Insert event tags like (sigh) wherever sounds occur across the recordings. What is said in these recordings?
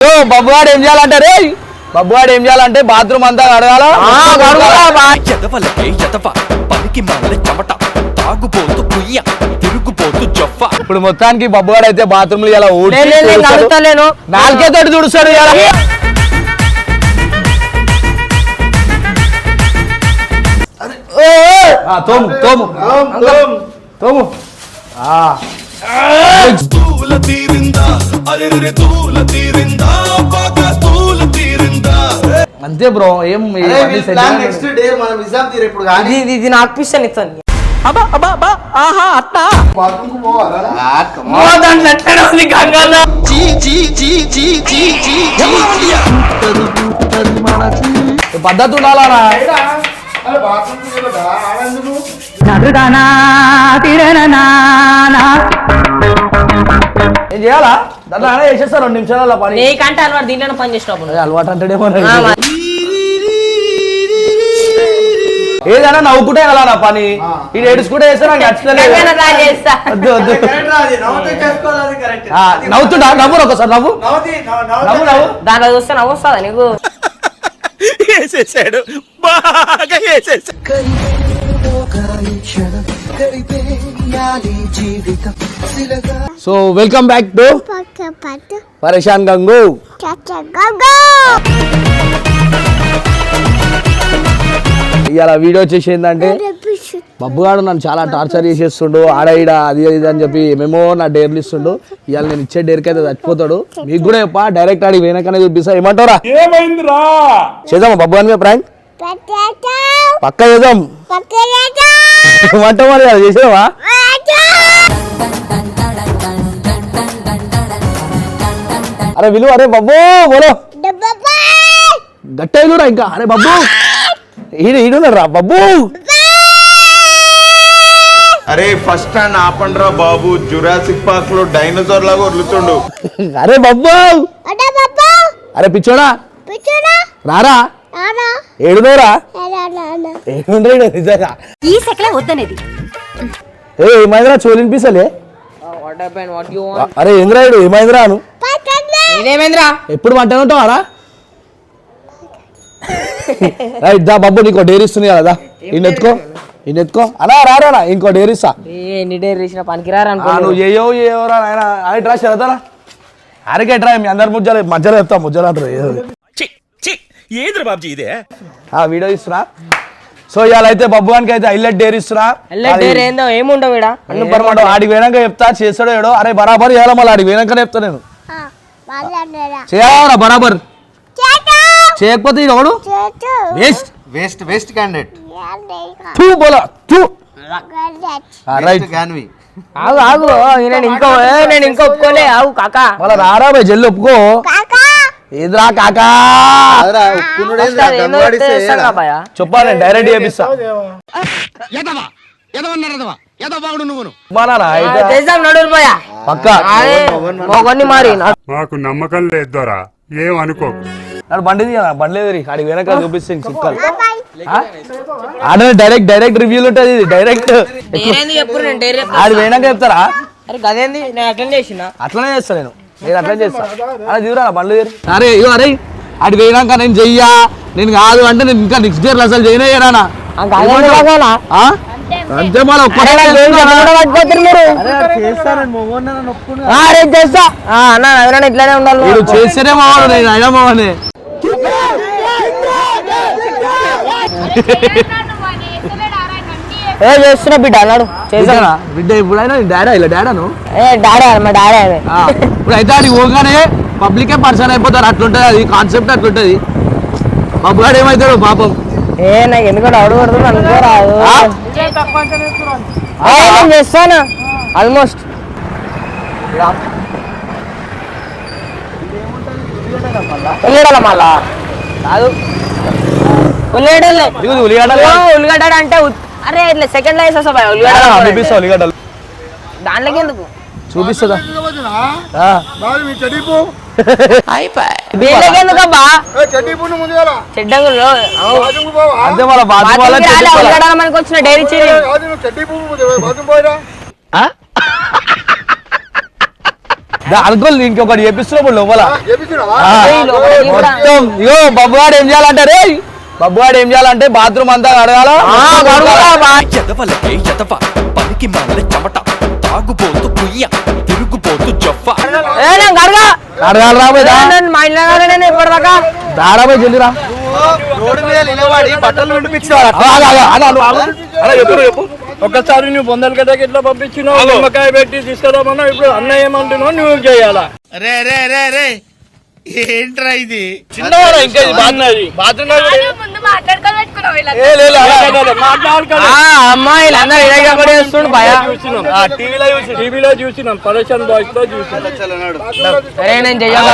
ఓ బబ్బుగాడు ఏం చేయాలంటే రే ఏం చేయాలంటే బాత్రూమ్ అంతా కడగాల? ఎదవలకే ఎదవ పనికి చెమట. ఇప్పుడు మొత్తానికి బబ్బుగాడు అయితే బాత్రూమ్ ఇలా. కడుగుతలేను నాలుగే తోటి తుడుస్తాడు. తోము. తోము. తోము. ఆ. తూల తీరిందా? అరే తూల తీరిందా? బాగా తూల తీరిందా? అంతే బ్రో ఏం. నెక్స్ట్ డే మనం నిజాం తీరు ఇప్పుడు కానీ. ఇది ఇది నాకు ఇస్తాను. అబ్బా అబ్బా అబ్బా ఆహా అట్టా బాత్రూమ్కు పోవాలా జీ జీ జీ జీ జీ జీ జీ ఈ పద్ధతి ఉండాలనా అరే బాత్రూమ్కు వెళ్ళదా ఆనందుకు ఏం చేయాలా? దాంట్లో అయినా చేసేస్తారు రెండు నిమిషాల పని. నీకంటే అలవాటు దీంట్లోనే పని చేసినప్పుడు అలవాటు మరి. ఏదైనా నవ్వుకుంటే అలా నా పని. ఇది ఏడుచుకుంటే చేస్తే నాకు నచ్చలేదు నవ్వుతుంటా నవ్వు. ఒకసారి నవ్వు. నవ్వుతి. నవ్వు నవ్వు. దాంట్లో చూస్తే నవ్వు వస్తుందా నీకు? వేసేసాడు. బాగా వేసేసాడు సో వెల్కమ్ బ్యాక్ టు పరేషాన్ గంగు ఇవాళ వీడియో వచ్చేసి ఏంటంటే బబ్బుగాడు నన్ను చాలా టార్చర్ చేసేస్తుండు ఆడ ఈడ అది ఇది అని చెప్పి ఏమేమో నా డేర్లు ఇస్తుండు. ఇవాళ నేను ఇచ్చే డేర్కి అయితే చచ్చిపోతాడు. మీకు కూడా చెప్పా డైరెక్ట్ ఆడికి వెనకనే చూపిస్తా. ఏమంటారా చేద్దామా బబ్బుగాని మీద ప్రాంక్ పక్క చేద్దాం. ఏమంటావు మరి అది చేసావా? అరే విలువ అరే బబ్బు బోలో. డబ్బా గట్ట విలువరా ఇంకా. అరే బబ్బు ఈడు ఈడున్నారా బబ్బు అరే ఫస్ట్ స్టాండ్ ఆపండ్రా బాబు. జురాసిక్ పార్క్లో డైనోసార్ లాగా వదులుతుండు. అరే బబ్బు అడ బాబా. అరే పిచ్చోడా. రారా. ఏడునోరా? ఎలా నాన్న ఏడుండ్రా నిజంగా. ఈ సెకలే వద్దనేది. ఏ ఏమైందిరా వాట్ వాట్ అరే అను ఎప్పుడు మంటనే ఉంటావారా (laughs) రైట్ దా బబ్బు నీకో డేర్ ఇస్తుంది కదా ఈయన ఎత్తుకో ఈయన ఎత్తుకో. అలా రారా ఇంకో డేర్ ఇస్తా. ఏ ఎన్ని డేర్ నువ్వు నాయన. డ్రా చదువుతారా అరకే డ్రా మీ అందరి ముజ్జలు మధ్యలో చెప్తా ముజ్జలు అంటారు ఏంద్ర బాబుజీ ఇదే? ఆ వీడియో ఇస్తున్నా సో ఇవాళ అయితే బబ్బు గానికి అయితే హైలైట్ డేర్ ఇస్తున్నా ఎల్ల డేర్ ఏందో ఏముండవు ఈడ అన్ను పరమాట ఆడికి పోయినాక చెప్తా చేస్తాడో ఏడో? అరే బరాబర్ చేయాలి మళ్ళీ ఆడికి పోయినాకనే చెప్తా నేను. చేయాలరా బరాబర్. చేటో చేయకపోతే ఎవడు? చేటో వేస్ట్. వేస్ట్ వేస్ట్ క్యాండిడేట్ టూ బోలా గల్లెట్ రైట్ గాన్వి ఆగు ఆగు. నేను ఇంకో నేను ఇంకో ఒప్పుకోలే. ఆగు కాకా. మళ్ళీ రారా జల్లు ఒప్పుకో. ఏదిరా కాకా? అదరా ఉప్పునుడే అసలు అది ఏందో చేస్తాం కాబయ్యా. చెప్పా నేను డైరెక్ట్ చేపిస్తా నమ్మకం లేదు దొరా ఏం అనుకోకు నాడు. బండి బండి. ఆడికి వెనక చూపిస్తే ఇంక చిక్కలు. ఆడ డైరెక్ట్ డైరెక్ట్ రివ్యూలు ఉంటుంది ఇది డైరెక్ట్ ఆడి పోయినాక చెప్తారా? అరే గదేంది? నేను అటెండ్ చేసిన. అట్లనే చేస్తా నేను. నేను అట్లనే చేస్తా అలా దిగురా బండ్లు తీరు అరే ఇగో అరే ఆడి పోయినాక నేను చెయ్యా నేను కాదు అంటే నేను ఇంకా నెక్స్ట్ ఇయర్ అసలు చేయనయ్యానా అంతే ఒక్కటే అరే చేస్తా ఆ, అన్న ఎవరైనా ఇట్లానే ఉండాలి వీడు చేస్తేనే మావాడు నేను అయినా మావాడిని ఏ చేస్తున్నా బిడ్డ? అన్నాడు. చేసా చేసానా బిడ్డ ఇప్పుడైనా డాడా ఇలా డాడాను ఏ డాడీ మా డాడీ అదే. ఇప్పుడు అయితే ఆడికి పోగానే పబ్లికే పర్సన్ అయిపోతారు. అట్లుంటది అది కాన్సెప్ట్ అట్లుంటది. బాబు గారు ఏమవుతాడు పాపం. ఏ నాకు ఎందుకంటే అడుగు పడుతుంది అనుకో రాదు. ఆ? ఆ, నేను చేస్తాను? ఆల్మోస్ట్ ఉల్లిగడ్డల మళ్ళా కాదు. ఉల్లిగడ్డలే. ఉల్లిగడ్డలు. ఓ, ఉల్లిగడ్డ అంటే అరే ఇట్లా సెకండ్లో వేసేస్తా భయ ఉల్లిగడ్డ చూపిస్తా. ఉల్లిగడ్డలు దాంట్లోకి ఎందుకు చూపిస్తుందా అంతే మన ఉల్లిగడ్డ వచ్చిన డైరీ ఇంకొకటి చేపిస్తున్నావు లోపల. మొత్తం ఇగో బబ్బుగాడు ఏం చేయాలంటే రే బబ్బుగాడు ఏం చేయాలంటే బాత్రూమ్ అంతా కడగాల? పనికి మాల చెమట. తాగుబోతు కుయ్య. తిరుగుబోతు జొఫ ఏ నేను కడగా కడగాలి రాబోయే నేను మా ఇంట్లో కాదు నేను ఇప్పటిదాకా. దారాబోయ్ జల్దిరా రోడ్డు మీద నిలబడి బట్టలు ఒక్కసారి నువ్వు బొందల కదా ఇట్లా పంపించినావు నిమ్మకాయ పెట్టి తీసుకురామన్నా ఇప్పుడు అన్న ఏమంటున్నావు నువ్వు చేయాలా? రే రే రే రే. ఏంట్రా ఇది? చిన్నవాడు ఇంకా ఇది? బాగున్నది అమ్మాయిలు అందరూ భయ? టీవీలో చూసి టీవీలో చూసినాం. పరేషన్ బాయ్స్లో సరే నేను చెయ్యాలి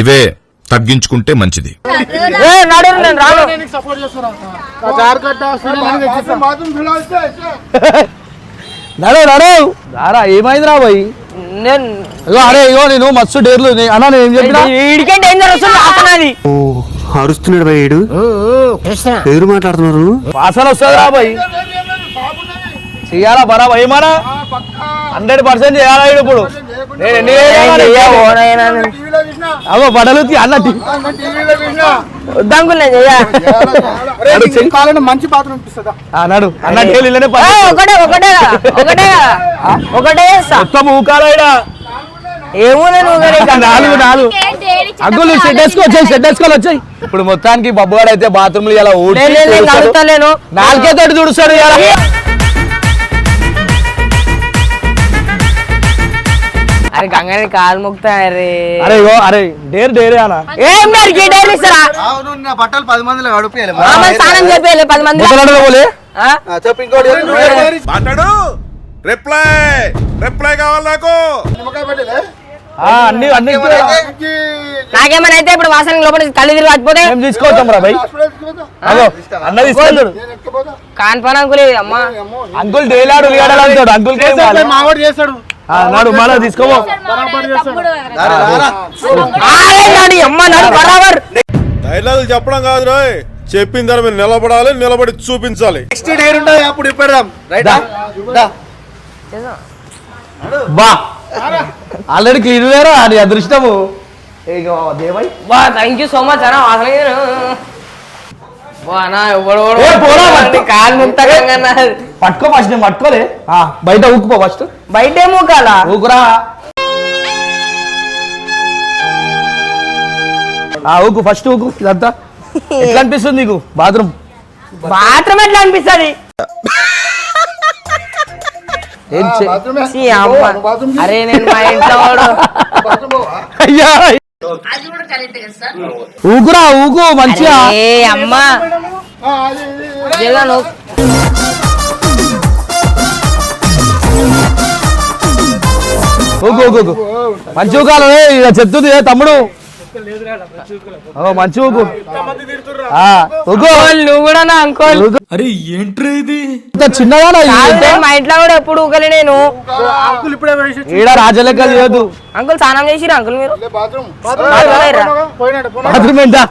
ఇవే తగ్గించుకుంటే మంచిది. ఏ (laughs) నడు నేను రాను బాత్రూమ్ ఫిలాయిస్తే నడు. నడు దారా ఏమైంది రాబోయ్ నేను ఇగో అరే ఇగో నేను మస్తు డేర్లు అన్నా నేను ఏం చెప్పినా? వీడికే డేంజర్ వస్తుంది? ఆసనాది అరుస్తున్నాడు భయ్యుడు ఎదురు మాట్లాడుతున్నారు? వాసన వస్తుంది రాబోయ్ చెయ్యాలా బరాబా ఏమన్నా? హండ్రెడ్ పర్సెంట్ చేయాలా ఇప్పుడు? నేను ఎన్ని అగో బడలు. కాలంలో మంచి బాత్రూమ్ ఇప్పిస్తుందా ఆ, నడు. అన్న డేలు ఇల్లనే ఏ, పని ఒకటే మొత్తం. నాలుగు అగ్గులు వచ్చాయి షెడ్ వేసుకోవాలి వచ్చాయి. ఇప్పుడు మొత్తానికి బబ్బుగాడు అయితే బాత్రూమ్ ఇలా. కలుగుతలేను నాలుగే తోటి తుడుస్తాడు ఇలా అరే గంగని కాలు మొక్తా అరే అరే ఇగో అరే డేర్ డేరే అన్న. ఏం గీ డైలీ ఇస్తారా అవును నా బట్టలు పది మందిలో గడిపేయాలి ఆ, మరి స్నానం చెప్పేయాలి పది మంది. ముసలాడలో పోలే? ఆ? చెప్పు ఇంకోటి. మాట్లాడు. రిప్లై రిప్లై కావాలి నాకు. నిమ్మకాయ పెట్టలే? ఆ, అన్ని అన్ని నాకేమైనా అయితే ఇప్పుడు వాసన లోపల కళ్ళు తిరిగి వచ్చిపోతే మేము తీసుకోవచ్చాం రా భయ్ అగో అన్న కాన్పన అంకుల్ అమ్మా. అంకుల్ డేలాడు అంకుల్ మావాడు చేస్తాడు. నాడు మళ్ళా బరాబర్ డైలాగులు చెప్పడం కాదు రోయ్. చెప్పిన దాని మీద నిలబడాలి నిలబడి చూపించాలి. నెక్స్ట్ డేర్ ఉంటుంది అప్పుడు ఇప్పేద్దాం రైట్? బా. ఆల్రెడీ క్లీన్ వేరా అది అదృష్టము. ఇగో దేవై బా థ్యాంక్ యూ సో మచ్ అన్న వాసన బా నా ఎవడు ఏ, పోరా, పట్టు. కాలు ముక్తకంగా పట్టుకో ఫస్ట్ నేను పట్టుకోలే. ఆ, బయట ఊక్కుపో ఫస్ట్ బయట ఏమో కాల ఊకురా. ఆ ఊకు ఫస్ట్ ఊకు ఇదంతా. ఎట్లా అనిపిస్తుంది నీకు? బాత్రూమ్. బాత్రూమ్ ఎట్లా అనిపిస్తుంది. అరే నేను మా ఇంట్లో అయ్యా ఊకురా ఊకు మంచిగా. ఏ అమ్మ. ఊకు ఊకు మంచి ఊకాలు ఇక చెప్తుంది ఏ తమ్ముడు? మంచి నువ్వు కూడా నా అంకుల్. అరే ఏంట్రా ఇది? ఇంత మా ఇంట్లో కూడా ఎప్పుడు ఊకలే నేను. ఈడ రాజలెక్క చేయొద్దు అంకుల్ స్నానం చేసిరా అంకుల్ మీరు? బాత్రూమ్. ఏంటా?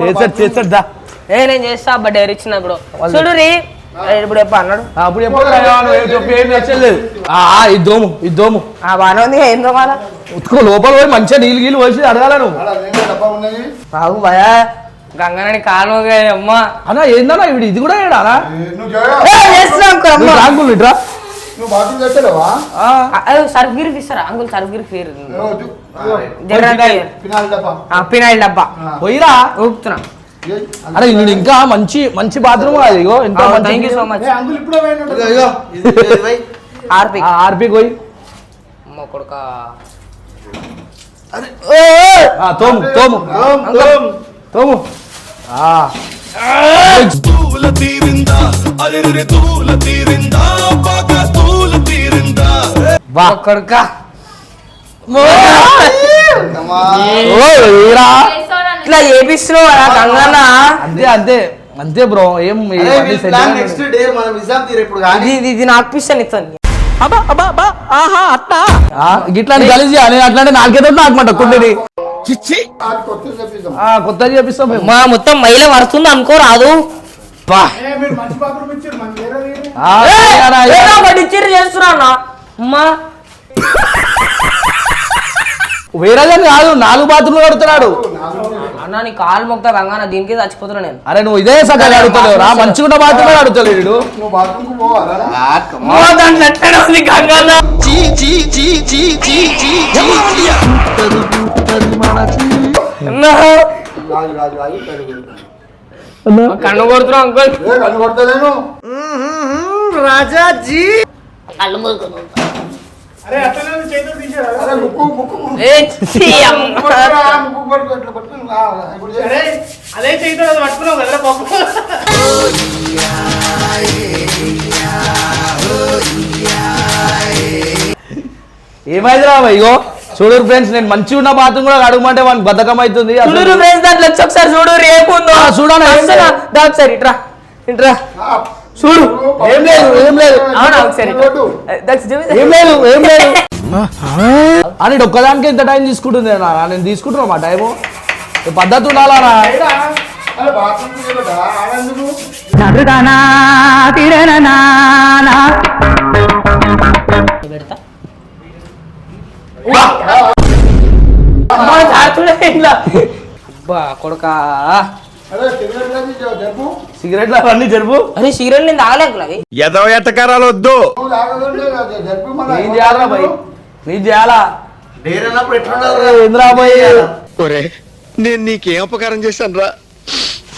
చేస్తాడు చేస్తాడు దా. ఏ నేను చేస్తా అబ్బా డైరీ ఇచ్చినప్పుడు చూడు రీ ఇప్పుడు ఎప్పుడు అన్నాడు. ఆ, అప్పుడు చెప్పి. దోము దోము బాగానే ఉంది ఏం ఉతుకో లోపల పోయి మంచిగా నీళ్ళు గీళ్ళు పోసి అడగాల నువ్వు. బాబు భయా. గంగనని కాలు అమ్మా. అన్నా ఏందన్నా ఇవి ఇది కూడా ఏడా రాంగులు ఇట్రా. నువ్వు బాత్రూమ్ చేస్తలేవా సర్ఫ్ గిరికి ఇస్తారా? అంకుల్ సర్ఫ్ గిరికి ఫీర్ రోజు ఫినాల్ డబ్బా. పినాయిల్ డబ్బా. పోయిరా. ఊపుతున్నా. అరే ఇది ఇంకా మంచి మంచి బాత్రూమ్ అది ఇగో ఎంత థ్యాంక్ యూ సో మచ్ ఆర్పి. ఆర్పి పోయి. అమ్మ కొడుక. ఆ, తోము తోము. తోము ఆ. వా. కొడుక. ఓ, ఈరా. ఇట్లా చేపిస్తున్నావు కదా గంగన్న. అంతే అంతే. అంతే బ్రో ఏం ఇవన్నీ set చేయాలి. నెక్స్ట్ డే మనం నిజాం తీరు ఇప్పుడు కానీ. ఇది ఇది నాకు పిస్తాను ఇస్తాను అబ్బా అబ్బా అబ్బా ఆహా అట్టా. ఆ, గిట్లాంటి కలిసి నేను అట్లాంటి నాలుగైతే నాకమాట కుండిని అది కొత్త చెప్పిద్దాం ఆ, కొత్తది చేపిస్తాం మా మొత్తం మైల వస్తుంది అనుకో రాదు. ఇచ్చిర్రు చేస్తున్నా అమ్మా కాదు నాలుగు బాత్రూమ్లు కడుతున్నాడు. అన్న నీ కాలు మొక్తా గంగాన దీనికి చచ్చిపోతున్నా నేను. అరే నువ్వు ఇదే సగం అడుగుతలేవు రా మంచిగా బాత్రూమే అడుగుతలేడు. కన్ను కొడుతున్నా అంకుల్. కన్ను కొడతలేను అరే ముక్కు ముక్కు ముక్కు. ఏ ఛీ, అమ్మ. పట్టుకోరా, ముక్కు పట్టుకో, ఇట్లా పట్టుకో. ఆ, ఇప్పుడు చేయి. ఏమైంది రా ఇగో? చూడు ఫ్రెండ్స్ నేను మంచిగా ఉన్న బాత్రూమ్ కూడా అడగమంటే వానికి బద్ధకం అవుతుంది చూడు ఫ్రెండ్స్ దాంట్లో వచ్చి ఒకసారి చూడు రేపు ఉందో. దా ఒకసారి ఇట్రా చూడు. ఏం లేదు ఏం లేదు. అవునా ఒకసారి ఏం లేదు ఏం లేదు. అని ఒక్కదానికి ఇంత టైం తీసుకుంటుంది నా నేను తీసుకుంటున్నా మా టైము పద్ధతి ఉండాలా ఇట్లా. అబ్బా కొడుకా. జరుపు సిగరెట్లు అవన్నీ జరుపు అరే నేను ఎదవ ఎట్టకారాలు వద్దు. ఏం చేయాలా భయ్ నీ చేయాలా ఎట్లుండాలి నేను నీకేం అపకారం చేశాను రా.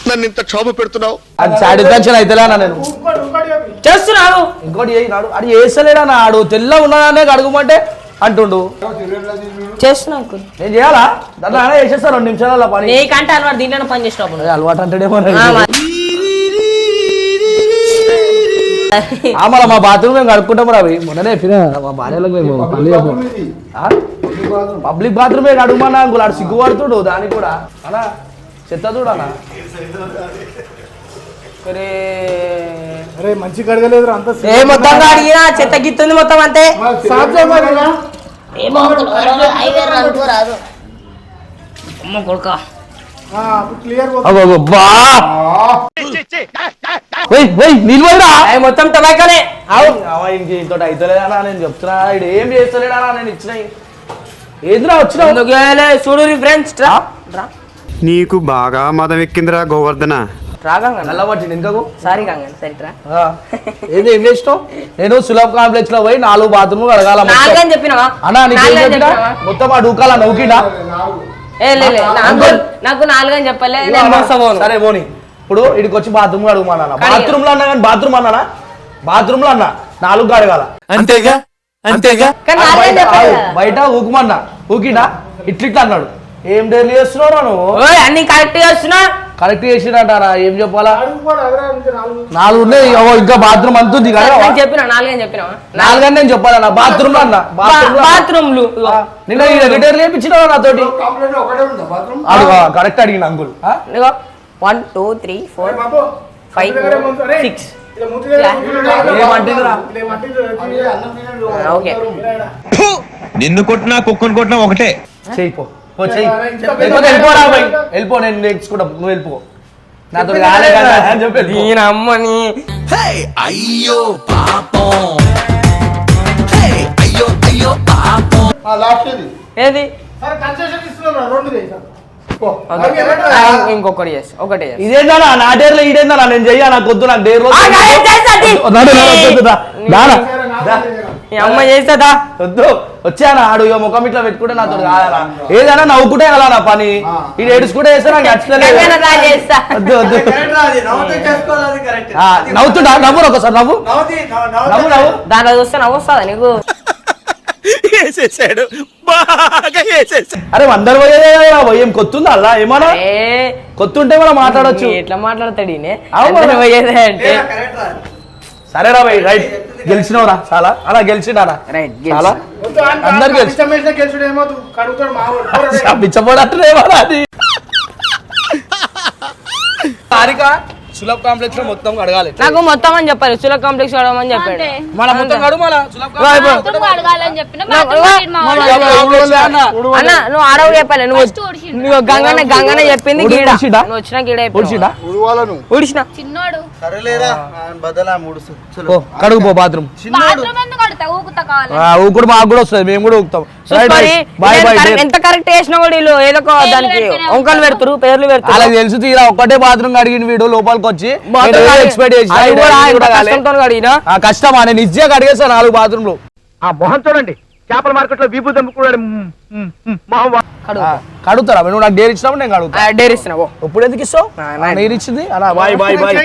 నన్ను ఇంత క్షోభ పెడుతున్నావు. అది సాటిస్ఫాక్షన్ అయితేలేనా నేను. చేస్తున్నావు ఇంకోటి అది వేస్తలేడా నాడు తెల్ల ఉన్నదానే అడుగుమంటే అంటుండు. చేస్తున్నా నేను చేయాలా? దాంట్లో ఆయన వేసేస్తా రెండు నిమిషాల పని. నీకంటే అలవాటు దీంట్లోనే పని చేసినప్పుడు. అలవాటు మరి. మళ్ళీ మా బాత్రూమ్ మేము కడుక్కుంటాం రావి మొన్ననే మా భార్యలకు మేము. పబ్లిక్ బాత్రూమే కడుగుమన్నా అంకుల్ ఆడు సిగ్గుపడుతుడు దానికి కూడా. అనా చెత్త చూడనా మంచి కడగలేదు అంత ఏ మొత్తం అడిగినా చెత్త గిత్తుంది మొత్తం అంతే. ఏమో అనుకోరాదు అమ్మ కొడుక క్లియర్ నిల్వైరా మొత్తం ఇంకోటి నేను చెప్తున్నా. ఇడు ఏం చేస్తలేడా నేను ఇచ్చిన ఏంద్రా వచ్చినావు? ఎందుకు చూడు ఫ్రెండ్స్ రా. రా. నీకు బాగా మదం ఎక్కిందిరా గోవర్ధన. ఏం చేసినావు? నేను సులభ్ కాంప్లెక్స్లో పోయి నాలుగు బాత్రూమ్ అడగాల మొత్తం. అన్నా నీకు ఆ డూకాల నౌకిడా ఏ లే లే, నాకు నాకు నాలుగని చెప్పలే సరే పోని. ఇప్పుడు ఇడికి వచ్చి బాత్రూమ్ అడుగుమన్నా. బాత్రూమ్లో అన్నా కానీ బాత్రూమ్ అన్నానా బాత్రూమ్లో అన్నా. నాలుగు అడగాల అంతేగా? అంతేగా? బయట ఊకుమన్నా. ఊకిడా? ఇట్లిట్లా అన్నాడు. ఏం డైలీ చేస్తున్నావు నువ్వు? అన్ని కరెక్ట్ చేస్తున్నా. కరెక్ట్ చేసినట్టారా ఏం చెప్పాలా? నాలుగు. ఉన్నాయి. ఇంకా బాత్రూమ్ అంత ఉంది కదా. నేను చెప్పిన? నాలుగని చెప్పినావా? నాలుగని నేను చెప్పాలన్నా బాత్రూమ్లో అన్నా. బాత్రూమ్ నిన్న రిటైర్ చేయించినావు నాతోటి? కంప్లీట్ ఒకటే ఉందా బాత్రూమ్? అడుగు కరెక్ట్ అడిగిన uncle. One two three four five six. Okay నిన్ను కొట్టినా కుక్కను కొట్టినా ఒకటే చెయ్యి పో పో చెయ్యి లేకపోతే వెళ్ళిపోరా భయ్. వెళ్ళిపో నేను నేర్చుకుంటా నువ్వు వెళ్ళిపో నాతో కాలే కదా అని చెప్పి. దీని అమ్మని అయ్యో పాపం అయ్యో పాపం ఏది సరే కన్సెషన్ ఇస్తున్నాం రెండు ఇంకొకటి చేసి ఒకటి చేసి. ఇదేందన్నా? నా డేర్లో ఇదేందన్నా నేను చెయ్యా నాకు వద్దు నాకు డేర్ అమ్మ చేస్తుందా వద్దు. వచ్చానా ఆడు ఇక ముఖం ఇట్లా పెట్టుకుంటే నాతో కాదనా ఏదైనా నవ్వుకుంటే కదా నా పని? ఇది ఏడుచుకుంటే చేస్తే నాకు నచ్చలేదు వద్దు నవ్వుతుండా? నవ్వు ఒకసారి నవ్వు. నవ్వు నవ్వు దాంట్లో చూస్తే నవ్వు వస్తుందా నీకు? వేసేసాడు బాగా వేసేసాడు అరే అందరు పోయేదే కొత్తుందా అలా? ఏమన్నా? ఏ. కొత్తుంటే మనం మాట్లాడొచ్చు? ఎట్లా మాట్లాడతాడు పోయేదే అంటే. సరేరా భయ్ రైట్. గెలిచినవరా చాలా. అలా గెలిచినారా రైట్ చాలా. అందరు గెలిచి పిచ్చబోడట్లేమరా అది హారిక సులభ్ కాంప్లెక్స్లో మొత్తం కడగాలి నాకు మొత్తం అని చెప్పారు. సుల కాంప్లెక్స్ వాడమని చెప్పాడు. మన మొత్తం సులభ్. కాంప్లెక్స్ అన్న? నువ్వు ఆడవు చెప్పాలి. నువ్వు గంగన్న గంగన్న చెప్పింది గీడ? నువ్వు వచ్చిన గీడ ఉడవాలను ఊడిసిన చిన్నోడు. సరేలేరా బదలా మూడు ఓ కడుగు పో బాత్రూమ్. బాత్రూమ్ ఊకుడు మాకు కూడా వస్తుంది మేము కూడా ఊకుతాం బాయ్ బాయ్ ఎంత కరెక్ట్ వేసినా కూడా వీళ్ళు ఏదో దానికి వంకలు పెడుతురు పేర్లు పెడుతురు. అలా తెలుసు తీరా ఒక్కటే బాత్రూమ్ కడిగిన వీడు లోపలికి వచ్చి. బాత్రూమ్ ఎక్స్పెక్ట్ చేసి నిజంగా కడిగేస్తాను నాలుగు బాత్రూమ్లు ఆ మొహం చూడండి. చేపల మార్కెట్లో దమ్ముకున్నాడు కడుగు. కడుగుతారా? నువ్వు నాకు డేర్ నేను కడుగుతా. డేర్ ఇప్పుడు ఎందుకు ఇస్తావు? నేను ఇచ్చింది? అలా బాయ్ బాయ్. బాయ్.